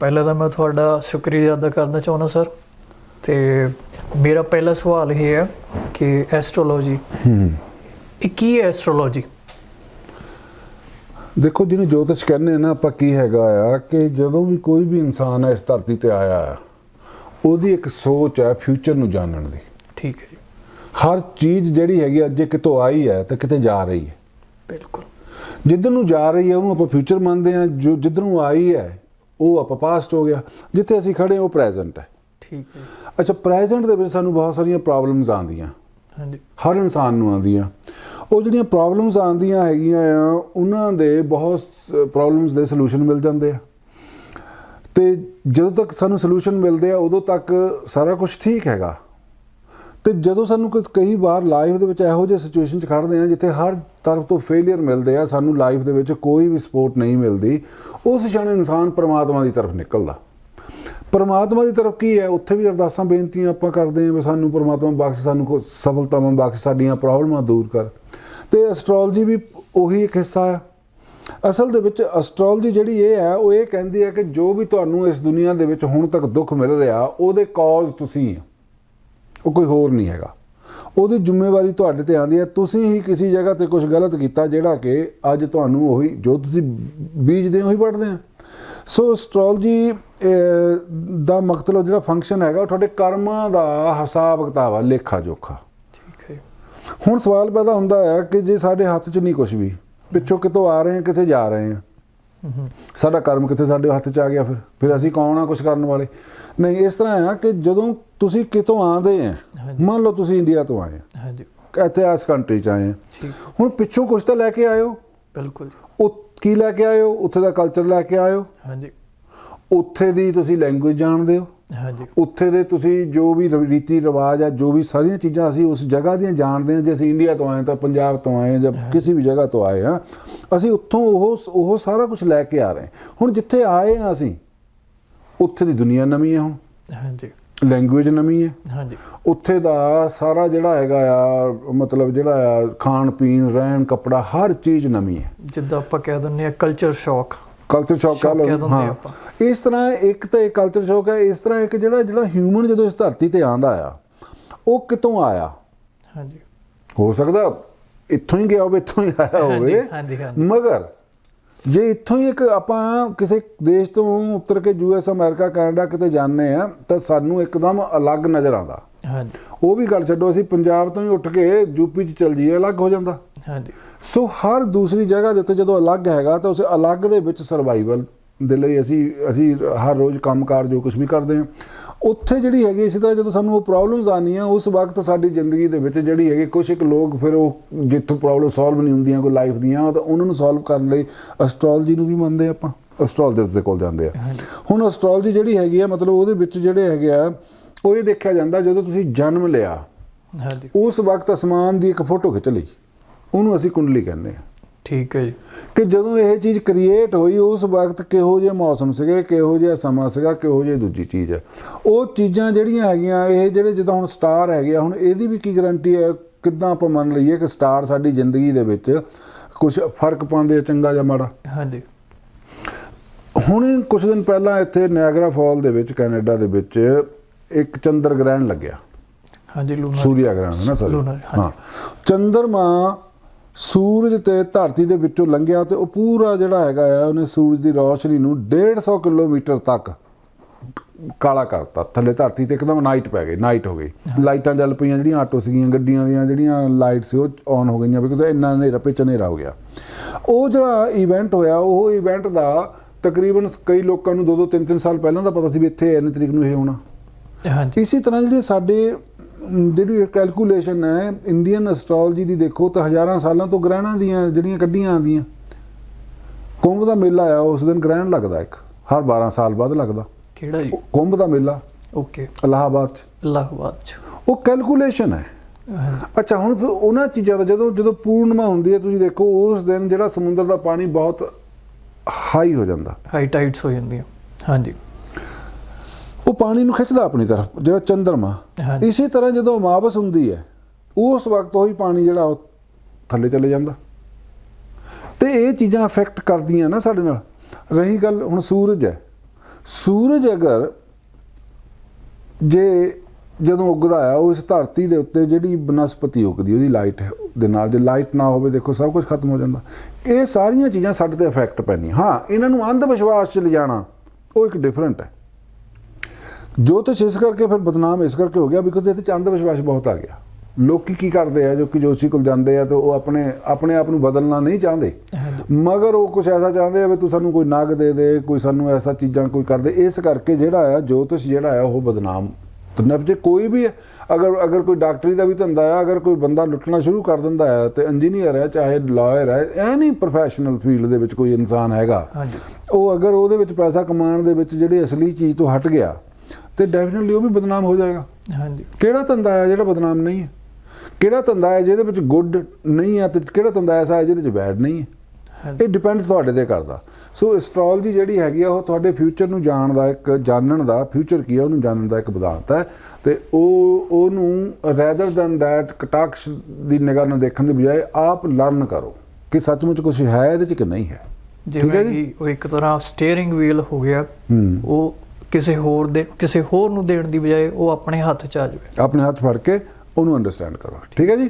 ਪਹਿਲਾਂ ਤਾਂ ਮੈਂ ਤੁਹਾਡਾ ਸ਼ੁਕਰੀਆ ਅਦਾ ਕਰਨਾ ਚਾਹੁੰਦਾ ਸਰ। ਤੇ ਮੇਰਾ ਪਹਿਲਾ ਸਵਾਲ ਇਹ ਹੈ ਕਿ ਐਸਟ੍ਰੋਲੋਜੀ ਹੂੰ। ਇਹ ਕੀ ਹੈ ਐਸਟ੍ਰੋਲੋਜੀ? ਦੇਖੋ ਜਿਹਨੂੰ ਜੋਤਿਸ਼ ਕਹਿੰਦੇ ਆ ਨਾ ਆਪਾਂ ਕੀ ਹੈਗਾ ਆ ਕਿ ਜਦੋਂ ਵੀ ਕੋਈ ਵੀ ਇਨਸਾਨ ਇਸ ਧਰਤੀ ਤੇ ਆਇਆ ਆ ਉਹਦੀ ਇੱਕ ਸੋਚ ਹੈ ਫਿਊਚਰ ਨੂੰ ਜਾਣਨ ਦੀ। ਠੀਕ ਹੈ ਜੀ। ਹਰ ਚੀਜ਼ ਜਿਹੜੀ ਹੈਗੀ ਅੱਜ ਕਿਤੋਂ ਆਈ ਹੈ ਤੇ ਕਿਤੇ ਜਾ ਰਹੀ ਹੈ। ਬਿਲਕੁਲ। ਜਿੱਧਰ ਨੂੰ ਜਾ ਰਹੀ ਹੈ ਉਹਨੂੰ ਆਪਾਂ ਫਿਊਚਰ ਮੰਨਦੇ ਆ। ਜੋ ਜਿੱਧਰ ਨੂੰ ਆਈ ਹੈ ਉਹ ਆਪਾਂ ਪਾਸਟ ਹੋ ਗਿਆ ਜਿੱਥੇ ਅਸੀਂ ਖੜੇ ਹਾਂ, ਉਹ ਪ੍ਰੈਜ਼ੈਂਟ ਹੈ। ਠੀਕ ਹੈ ਅੱਛਾ ਪ੍ਰੈਜ਼ੈਂਟ ਦੇ ਵਿੱਚ ਸਾਨੂੰ ਬਹੁਤ ਸਾਰੀਆਂ ਪ੍ਰੋਬਲਮਸ ਆਉਂਦੀਆਂ। ਹਾਂਜੀ। ਹਰ ਇਨਸਾਨ ਨੂੰ ਆਉਂਦੀਆਂ। ਉਹ ਜਿਹੜੀਆਂ ਪ੍ਰੋਬਲਮਸ ਆਉਂਦੀਆਂ ਹੈਗੀਆਂ ਆ ਉਹਨਾਂ ਦੇ ਬਹੁਤ ਪ੍ਰੋਬਲਮਸ ਦੇ ਸੋਲੂਸ਼ਨ ਮਿਲ ਜਾਂਦੇ ਆ। ਤੇ ਜਦੋਂ ਤੱਕ ਸਾਨੂੰ ਸੋਲੂਸ਼ਨ ਮਿਲਦੇ ਆ ਉਦੋਂ ਤੱਕ ਸਾਰਾ ਕੁਝ ਠੀਕ ਹੈਗਾ। ਤੇ ਜਦੋਂ ਸਾਨੂੰ ਕਈ ਵਾਰ ਲਾਈਫ ਦੇ ਵਿੱਚ ਇਹੋ ਜਿਹੇ ਸਿਚੁਏਸ਼ਨ 'ਚ ਖੜਦੇ ਆ ਜਿੱਥੇ ਹਰ ਤਰਫ ਤੋਂ ਫੇਲਿਅਰ ਮਿਲਦੇ ਆ, ਸਾਨੂੰ ਲਾਈਫ ਦੇ ਵਿੱਚ ਕੋਈ ਵੀ ਸਪੋਰਟ ਨਹੀਂ ਮਿਲਦੀ, ਉਸ ਛਣ ਇਨਸਾਨ ਪਰਮਾਤਮਾ ਦੀ ਤਰਫ ਨਿਕਲਦਾ। ਪਰਮਾਤਮਾ ਦੀ ਤਰਫ ਕੀ ਹੈ? ਉੱਥੇ ਵੀ ਅਰਦਾਸਾਂ, ਬੇਨਤੀਆਂ ਆਪਾਂ ਕਰਦੇ ਆਂ ਵੀ ਸਾਨੂੰ ਪਰਮਾਤਮਾ ਬਖਸ਼, ਸਾਨੂੰ ਕੋ ਸਫਲਤਾਵਾਂ ਬਖਸ਼, ਸਾਡੀਆਂ ਪ੍ਰੋਬਲਮਾਂ ਦੂਰ ਕਰ। ਤੇ ਐਸਟ੍ਰੋਲੋਜੀ ਵੀ ਉਹੀ ਇੱਕ ਹਿੱਸਾ ਹੈ ਅਸਲ ਦੇ ਵਿੱਚ ਐਸਟ੍ਰੋਲੋਜੀ ਜਿਹੜੀ ਇਹ ਹੈ, ਉਹ ਇਹ ਕਹਿੰਦੀ ਹੈ ਕਿ ਜੋ ਵੀ ਤੁਹਾਨੂੰ ਇਸ ਦੁਨੀਆ ਦੇ ਵਿੱਚ ਹੁਣ ਤੱਕ ਦੁੱਖ ਮਿਲ ਰਿਹਾ, ਉਹਦੇ ਕਾਜ਼ ਤੁਸੀਂ ਹੋ ਉਹ ਕੋਈ ਹੋਰ ਨਹੀਂ ਹੈਗਾ। ਉਹਦੀ ਜ਼ਿੰਮੇਵਾਰੀ ਤੁਹਾਡੇ ਤੇ ਆਉਂਦੀ ਹੈ। ਤੁਸੀਂ ਹੀ ਕਿਸੇ ਜਗ੍ਹਾ ਤੇ ਕੁਝ ਗਲਤ ਕੀਤਾ ਜਿਹੜਾ ਕਿ ਅੱਜ ਤੁਹਾਨੂੰ ਉਹੀ ਜੋ ਤੁਸੀਂ ਬੀਜਦੇ ਹੋ ਉਹੀ ਵੱਢਦੇ ਆ ਸੋ ਐਸਟ੍ਰੋਲੋਜੀ ਦਾ ਮਕਤਲਬ ਜਿਹੜਾ ਫੰਕਸ਼ਨ ਹੈਗਾ ਉਹ ਤੁਹਾਡੇ ਕਰਮਾਂ ਦਾ ਹਿਸਾਬ ਕਿਤਾਬ ਆ ਲੇਖਾ ਜੋਖਾ। ਠੀਕ ਹੈ। ਹੁਣ ਸਵਾਲ ਪੈਦਾ ਹੁੰਦਾ ਹੈ ਕਿ ਜੇ ਸਾਡੇ ਹੱਥ 'ਚ ਨਹੀਂ ਕੁਝ ਵੀ ਪਿੱਛੋਂ ਕਿਤੋਂ ਆ ਰਹੇ ਹਾਂ ਕਿੱਥੇ ਜਾ ਰਹੇ ਹਾਂ? ਸਾਡਾ ਕਰਮ ਕਿੱਥੇ ਸਾਡੇ ਹੱਥ 'ਚ ਆ ਗਿਆ ਫਿਰ? ਫਿਰ ਅਸੀਂ ਕੌਣ ਆ ਕੁਝ ਕਰਨ ਵਾਲੇ? ਨਹੀਂ ਇਸ ਤਰ੍ਹਾਂ ਆ ਕਿ ਜਦੋਂ ਤੁਸੀਂ ਕਿਤੋਂ ਆਂਦੇ ਆ। ਮੰਨ ਲਓ ਤੁਸੀਂ ਇੰਡੀਆ ਤੋਂ ਆਏ ਆ। ਹਾਂਜੀ। ਇੱਥੇ ਇਸ ਕੰਟਰੀ 'ਚ ਆਏ ਆ। ਹੁਣ ਪਿੱਛੋਂ ਕੁਝ ਤਾਂ ਲੈ ਕੇ ਆਇਓ। ਬਿਲਕੁਲ ਉਹ ਕੀ ਲੈ ਕੇ ਆਇਓ? ਉੱਥੇ ਦਾ ਕਲਚਰ ਲੈ ਕੇ ਆਇਓ। ਹਾਂਜੀ। ਉੱਥੇ ਦੀ ਤੁਸੀਂ ਲੈਂਗੁਏਜ ਜਾਣਦੇ ਹੋ। ਹਾਂਜੀ। ਉੱਥੇ ਦੇ ਤੁਸੀਂ ਜੋ ਵੀ ਰੀਤੀ ਰਿਵਾਜ ਆ ਜੋ ਵੀ ਸਾਰੀਆਂ ਚੀਜ਼ਾਂ ਅਸੀਂ ਉਸ ਜਗ੍ਹਾ ਦੀਆਂ ਜਾਣਦੇ ਹਾਂ ਜੇ ਅਸੀਂ ਇੰਡੀਆ ਤੋਂ ਆਏ ਤਾਂ ਪੰਜਾਬ ਤੋਂ ਆਏ ਜਾਂ ਕਿਸੇ ਵੀ ਜਗ੍ਹਾ ਤੋਂ ਆਏ ਹਾਂ ਅਸੀਂ ਉੱਥੋਂ ਉਹ ਉਹ ਸਾਰਾ ਕੁਝ ਲੈ ਕੇ ਆ ਰਹੇ। ਹੁਣ ਜਿੱਥੇ ਆਏ ਹਾਂ ਅਸੀਂ ਉੱਥੇ ਦੀ ਦੁਨੀਆ ਨਵੀਂ ਹੈ ਹੁਣ। ਹਾਂਜੀ। ਲੈਂਗੁਏਜ ਨਵੀਂ ਹੈ। ਹਾਂਜੀ। ਉੱਥੇ ਦਾ ਸਾਰਾ ਜਿਹੜਾ ਹੈਗਾ ਆ ਮਤਲਬ ਜਿਹੜਾ ਆ ਖਾਣ ਪੀਣ ਰਹਿਣ ਕੱਪੜਾ ਹਰ ਚੀਜ਼ ਨਵੀਂ ਹੈ। ਜਿੱਦਾਂ ਆਪਾਂ ਕਹਿ ਦਿੰਦੇ ਆ ਕਲਚਰ ਸ਼ੌਕ ਕਲਚਰ ਸ਼ੌਕ ਕਹ ਲਓ ਹਾਂ। ਆਪਾਂ। ਇਸ ਤਰ੍ਹਾਂ ਇੱਕ ਤਾਂ ਇਹ ਕਲਚਰ ਸ਼ੌਕ ਹੈ ਇਸ ਤਰ੍ਹਾਂ ਇੱਕ ਜਿਹੜਾ ਜਿਹੜਾ ਹਿਊਮਨ ਜਦੋਂ ਇਸ ਧਰਤੀ ਤੇ ਆਂਦਾ ਆ ਉਹ ਕਿਤੋਂ ਆਇਆ? ਹਾਂਜੀ। ਹੋ ਸਕਦਾ ਇੱਥੋਂ ਹੀ ਗਿਆ ਹੋਵੇ ਇੱਥੋਂ ਹੀ ਆਇਆ ਹੋਵੇ। ਹਾਂਜੀ, ਹਾਂਜੀ। ਮਗਰ ਜੇ ਇੱਥੋਂ ਹੀ ਇੱਕ ਆਪਾਂ ਕਿਸੇ ਦੇਸ਼ ਤੋਂ ਉੱਤਰ ਕੇ ਯੂਐਸ ਅਮਰੀਕਾ ਕੈਨੇਡਾ ਕਿਤੇ ਜਾਂਦੇ ਆ ਤਾਂ ਸਾਨੂੰ ਇੱਕਦਮ ਅਲੱਗ ਨਜ਼ਰ ਆਉਂਦਾ। ਹਾਂਜੀ। ਉਹ ਵੀ ਗੱਲ ਛੱਡੋ ਅਸੀਂ ਪੰਜਾਬ ਤੋਂ ਹੀ ਉੱਠ ਕੇ ਯੂਪੀ 'ਚ ਚਲ ਜਾਈਏ ਅਲੱਗ ਹੋ ਜਾਂਦਾ। ਹਾਂਜੀ। ਸੋ ਹਰ ਦੂਸਰੀ ਜਗ੍ਹਾ ਦੇ ਉੱਤੇ ਜਦੋਂ ਅਲੱਗ ਹੈਗਾ ਤਾਂ ਉਸ ਅਲੱਗ ਦੇ ਵਿੱਚ ਸਰਵਾਈਵਲ ਦੇ ਲਈ ਅਸੀਂ ਅਸੀਂ ਹਰ ਰੋਜ਼ ਕੰਮਕਾਰ ਜੋ ਕੁਝ ਵੀ ਕਰਦੇ ਹਾਂ। ਉੱਥੇ ਜਿਹੜੀ ਹੈਗੀ ਇਸੇ ਤਰ੍ਹਾਂ ਜਦੋਂ ਸਾਨੂੰ ਉਹ ਪ੍ਰੋਬਲਮਸ ਆਉਂਦੀਆਂ ਉਸ ਵਕਤ ਸਾਡੀ ਜ਼ਿੰਦਗੀ ਦੇ ਵਿੱਚ ਜਿਹੜੀ ਹੈਗੀ ਕੁਝ ਇੱਕ ਲੋਕ ਫਿਰ ਉਹ ਜਿੱਥੋਂ ਪ੍ਰੋਬਲਮ ਸੋਲਵ ਨਹੀਂ ਹੁੰਦੀਆਂ ਕੋਈ ਲਾਈਫ ਦੀਆਂ ਤਾਂ ਉਹਨਾਂ ਨੂੰ ਸੋਲਵ ਕਰਨ ਲਈ ਐਸਟ੍ਰੋਲੋਜੀ ਨੂੰ ਵੀ ਮੰਨਦੇ ਆਪਾਂ ਐਸਟ੍ਰੋਲੋਜਰਸ ਦੇ ਕੋਲ ਜਾਂਦੇ ਆ। ਹੁਣ ਐਸਟ੍ਰੋਲੋਜੀ ਜਿਹੜੀ ਹੈਗੀ ਆ ਮਤਲਬ ਉਹਦੇ ਵਿੱਚ ਜਿਹੜੇ ਹੈਗੇ ਆ ਉਹ ਇਹ ਦੇਖਿਆ ਜਾਂਦਾ ਜਦੋਂ ਤੁਸੀਂ ਜਨਮ ਲਿਆ ਹਾਂਜੀ। ਉਸ ਵਕਤ ਅਸਮਾਨ ਦੀ ਇੱਕ ਫੋਟੋ ਖਿੱਚ ਲਈ ਉਹਨੂੰ ਅਸੀਂ ਕੁੰਡਲੀ ਕਹਿੰਦੇ ਆ। ਠੀਕ ਹੈ ਜੀ। ਕਿ ਜਦੋਂ ਇਹ ਚੀਜ਼ ਕ੍ਰੀਏਟ ਹੋਈ ਉਸ ਵਕਤ ਕਿਹੋ ਜਿਹਾ ਮੌਸਮ ਸੀਗੇ ਕਿਹੋ ਜਿਹਾ ਸਮਾਂ ਸੀਗਾ ਕਿਹੋ ਜਿਹੀ ਦੂਜੀ ਚੀਜ਼ ਹੈ। ਉਹ ਚੀਜ਼ਾਂ ਜਿਹੜੀਆਂ ਹੈਗੀਆਂ ਇਹ ਜਿਹੜੇ ਜਿੱਦਾਂ ਹੁਣ ਸਟਾਰ ਹੈਗੇ ਆ ਹੁਣ ਇਹਦੀ ਵੀ ਕੀ ਗਾਰੰਟੀ ਹੈ? ਕਿੱਦਾਂ ਆਪਾਂ ਮੰਨ ਲਈਏ ਕਿ ਸਟਾਰ ਸਾਡੀ ਜ਼ਿੰਦਗੀ ਦੇ ਵਿੱਚ ਕੁਝ ਫ਼ਰਕ ਪਾਉਂਦੇ ਆ ਚੰਗਾ ਜਾਂ ਮਾੜਾ? ਹਾਂਜੀ। ਹੁਣ ਕੁਝ ਦਿਨ ਪਹਿਲਾਂ ਇੱਥੇ ਨਿਆਗਰਾ ਫਾਲ ਦੇ ਵਿੱਚ ਕੈਨੇਡਾ ਦੇ ਵਿੱਚ ਇੱਕ ਚੰਦਰ ਗ੍ਰਹਿਣ ਲੱਗਿਆ। ਹਾਂਜੀ ਲੂਨਾ ਸੂਰਿਆ ਗ੍ਰਹਿਣ ਹੈ ਨਾ ਸੌਰੀ। ਹਾਂ। ਚੰਦਰਮਾ ਸੂਰਜ ਤੇ ਧਰਤੀ ਦੇ ਵਿੱਚੋਂ ਲੰਘਿਆ ਤੇ ਉਹ ਪੂਰਾ ਜਿਹੜਾ ਹੈਗਾ ਆ ਉਹਨੇ ਸੂਰਜ ਦੀ ਰੌਸ਼ਨੀ ਨੂੰ 150 ਕਿਲੋਮੀਟਰ ਤੱਕ ਕਾਲਾ ਕਰਤਾ। ਥੱਲੇ ਧਰਤੀ ਤੇ ਇੱਕਦਮ ਨਾਈਟ ਪੈ ਗਈ ਨਾਈਟ ਹੋ ਗਈ। ਲਾਈਟਾਂ ਜਲ ਪਈਆਂ ਜਿਹੜੀਆਂ ਆਟੋ ਸੀਗੀਆਂ ਗੱਡੀਆਂ ਦੀਆਂ ਜਿਹੜੀਆਂ ਲਾਈਟ ਸੀ ਉਹ ਆਨ ਹੋ ਗਈਆਂ ਬਿਕਾਜ਼ ਇੰਨਾ ਹਨੇਰਾ ਪਿੱਛੇ ਹਨੇਰਾ ਹੋ ਗਿਆ। ਉਹ ਜਿਹੜਾ ਇਵੈਂਟ ਹੋਇਆ ਉਹ ਇਵੈਂਟ ਦਾ ਤਕਰੀਬਨ ਕਈ ਲੋਕਾਂ ਨੂੰ ਦੋ ਦੋ ਤਿੰਨ ਤਿੰਨ ਸਾਲ ਪਹਿਲਾਂ ਦਾ ਪਤਾ ਸੀ ਵੀ ਇੱਥੇ ਇੰਨੀ ਤਰੀਕ ਨੂੰ ਇਹ ਹੋਣਾ। ਹਾਂਜੀ। ਇਸੇ ਤਰ੍ਹਾਂ ਜਿਹੜੇ ਸਾਡੇ ਜਿਹੜੀ ਕੈਲਕੂਲੇਸ਼ਨ ਹੈ ਇੰਡੀਅਨ ਐਸਟ੍ਰੋਲੋਜੀ ਦੀ ਦੇਖੋ ਤਾਂ ਹਜ਼ਾਰਾਂ ਸਾਲਾਂ ਤੋਂ ਗ੍ਰਹਿਣਾਂ ਦੀਆਂ ਜਿਹੜੀਆਂ ਕੱਢੀਆਂ ਆਉਂਦੀਆਂ। ਕੁੰਭ ਦਾ ਮੇਲਾ ਆ ਉਸ ਦਿਨ ਗ੍ਰਹਿਣ ਲੱਗਦਾ ਇੱਕ। ਹਰ 12 ਸਾਲ ਬਾਅਦ ਲੱਗਦਾ। ਕਿਹੜਾ ਜੀ? ਕੁੰਭ ਦਾ ਮੇਲਾ। ਓਕੇ ਇਲਾਹਾਬਾਦ ਚ। ਇਲਾਹਾਬਾਦ ਚ। ਉਹ ਕੈਲਕੂਲੇਸ਼ਨ ਹੈ। ਅੱਛਾ ਹੁਣ ਫਿਰ ਉਹਨਾਂ ਚੀਜ਼ਾਂ ਦਾ ਜਦੋਂ ਜਦੋਂ ਪੂਰਨਿਮਾ ਹੁੰਦੀ ਹੈ ਤੁਸੀਂ ਦੇਖੋ ਉਸ ਦਿਨ ਜਿਹੜਾ ਸਮੁੰਦਰ ਦਾ ਪਾਣੀ ਬਹੁਤ ਹਾਈ ਹੋ ਜਾਂਦਾ। ਹਾਈ ਟਾਈਡਸ ਹੋ ਜਾਂਦੀਆਂ। ਹਾਂਜੀ। ਉਹ ਪਾਣੀ ਨੂੰ ਖਿੱਚਦਾ ਆਪਣੀ ਤਰਫ ਜਿਹੜਾ ਚੰਦਰਮਾ। ਇਸੇ ਤਰ੍ਹਾਂ ਜਦੋਂ ਅਮਾਵਸ ਹੁੰਦੀ ਹੈ ਉਸ ਵਕਤ ਉਹੀ ਪਾਣੀ ਜਿਹੜਾ ਉਹ ਥੱਲੇ ਚਲੇ ਜਾਂਦਾ। ਤੇ ਇਹ ਚੀਜ਼ਾਂ ਅਫੈਕਟ ਕਰਦੀਆਂ ਨਾ ਸਾਡੇ ਨਾਲ। ਰਹੀ ਗੱਲ ਹੁਣ ਸੂਰਜ ਹੈ। ਸੂਰਜ ਅਗਰ ਜੇ ਜਦੋਂ ਉੱਗਦਾ ਆ ਉਹ ਇਸ ਧਰਤੀ ਦੇ ਉੱਤੇ ਜਿਹੜੀ ਬਨਸਪਤੀ ਉੱਗਦੀ ਉਹਦੀ ਲਾਈਟ ਦੇ ਨਾਲ ਜੇ ਲਾਈਟ ਨਾ ਹੋਵੇ ਦੇਖੋ ਸਭ ਕੁਝ ਖਤਮ ਹੋ ਜਾਂਦਾ। ਇਹ ਸਾਰੀਆਂ ਚੀਜ਼ਾਂ ਸਾਡੇ ਤੇ ਇਫੈਕਟ ਪੈਣੀਆਂ ਹਾਂ ਇਹਨਾਂ ਨੂੰ ਅੰਧ ਵਿਸ਼ਵਾਸ ਚ ਲਿਜਾਣਾ ਉਹ ਇੱਕ ਡਿਫਰੈਂਟ ਹੈ। ਜੋਤਿਸ਼ ਇਸ ਕਰਕੇ ਫਿਰ ਬਦਨਾਮ ਇਸ ਕਰਕੇ ਹੋ ਗਿਆ ਬਿਕੋਜ਼ ਇਹਦੇ ਚ ਅੰਧ ਵਿਸ਼ਵਾਸ ਬਹੁਤ ਆ ਗਿਆ। ਲੋਕੀ ਕੀ ਕਰਦੇ ਆ ਜੋ ਕਿ ਜੋਤਸ਼ੀ ਕੋਲ ਜਾਂਦੇ ਆ ਤੇ ਉਹ ਆਪਣੇ ਆਪਣੇ ਆਪ ਨੂੰ ਬਦਲਣਾ ਨਹੀਂ ਚਾਹੁੰਦੇ। ਮਗਰ ਉਹ ਕੁਝ ਐਸਾ ਚਾਹੁੰਦੇ ਆ ਵੀ ਤੂੰ ਸਾਨੂੰ ਕੋਈ ਨਗ ਦੇ ਦੇ ਕੋਈ ਸਾਨੂੰ ਐਸਾ ਚੀਜ਼ਾਂ ਕੋਈ ਕਰਦੇ ਇਸ ਕਰਕੇ ਜਿਹੜਾ ਆ ਜੋਤਿਸ਼ ਜਿਹੜਾ ਆ ਉਹ ਬਦਨਾਮ। ਤਨਬ ਜੇ ਕੋਈ ਵੀ ਅਗਰ ਅਗਰ ਕੋਈ ਡਾਕਟਰੀ ਦਾ ਵੀ ਧੰਦਾ ਆ ਅਗਰ ਕੋਈ ਬੰਦਾ ਲੁੱਟਣਾ ਸ਼ੁਰੂ ਕਰ ਦਿੰਦਾ ਹੈ ਤੇ ਇੰਜੀਨੀਅਰ ਹੈ ਚਾਹੇ ਲਾਇਰ ਹੈ ਐਨੀ ਪ੍ਰੋਫੈਸ਼ਨਲ ਫੀਲਡ ਦੇ ਵਿੱਚ ਕੋਈ ਇਨਸਾਨ ਹੈਗਾ। ਉਹ ਅਗਰ ਉਹਦੇ ਵਿੱਚ ਪੈਸਾ ਕਮਾਉਣ ਦੇ ਵਿੱਚ ਜਿਹੜੀ ਅਸਲੀ ਚੀਜ਼ ਤੋਂ ਹਟ ਗਿਆ ਤੇ ਡੈਫੀਨਿਟਲੀ ਉਹ ਵੀ ਬਦਨਾਮ ਹੋ ਜਾਏਗਾ। ਹਾਂਜੀ। ਕਿਹੜਾ ਧੰਦਾ ਹੈ ਜਿਹੜਾ ਬਦਨਾਮ ਨਹੀਂ ਹੈ? ਕਿਹੜਾ ਧੰਦਾ ਹੈ ਜਿਹਦੇ ਵਿੱਚ ਗੁੱਡ ਨਹੀਂ ਹੈ ਤੇ ਕਿਹੜਾ ਧੰਦਾ ਐਸਾ ਹੈ ਜਿਹਦੇ ਵਿੱਚ ਬੈਡ ਨਹੀਂ ਹੈ? ਇਹ ਡਿਪੈਂਡ ਤੁਹਾਡੇ ਤੇ ਕਰਦਾ। ਸੋ ਐਸਟ੍ਰੋਲੋਜੀ ਜਿਹੜੀ ਹੈਗੀ ਆ ਉਹ ਤੁਹਾਡੇ ਫਿਊਚਰ ਨੂੰ ਜਾਣਨ ਦਾ ਇੱਕ ਜਾਣਨ ਦਾ ਫਿਊਚਰ ਕੀ ਹੈ ਉਹਨੂੰ ਜਾਣਨ ਦਾ ਇੱਕ ਵਿਧਾਨਤ ਹੈ। ਤੇ ਉਹ ਉਹਨੂੰ ਰੈਦਰ ਦੈਨ ਦੈਟ ਕਟਾਕਸ਼ ਦੀ ਨਿਗਾਹ ਨਾਲ ਦੇਖਣ ਦੀ ਬਜਾਏ ਆਪ ਲਰਨ ਕਰੋ ਕਿ ਸੱਚਮੁੱਚ ਕੁਝ ਹੈ ਇਹਦੇ ਚ ਕਿ ਨਹੀਂ ਹੈ। ਠੀਕ ਹੈ ਜਿਵੇਂ ਜੀ? ਕਿ ਉਹ ਇੱਕ ਤਰ੍ਹਾਂ ਸਟੀਅਰਿੰਗ ਵੀਲ ਹੋ ਗਿਆ। ਉਹ ਕਿਸੇ ਹੋਰ ਦੇ ਕਿਸੇ ਹੋਰ ਨੂੰ ਦੇਣ ਦੀ ਬਜਾਏ ਉਹ ਆਪਣੇ ਹੱਥ 'ਚ ਆ ਜਾਵੇ। ਆਪਣੇ ਹੱਥ ਫੜ ਕੇ ਉਹਨੂੰ ਅੰਡਰਸਟੈਂਡ ਕਰੋ। ਠੀਕ ਹੈ ਜੀ?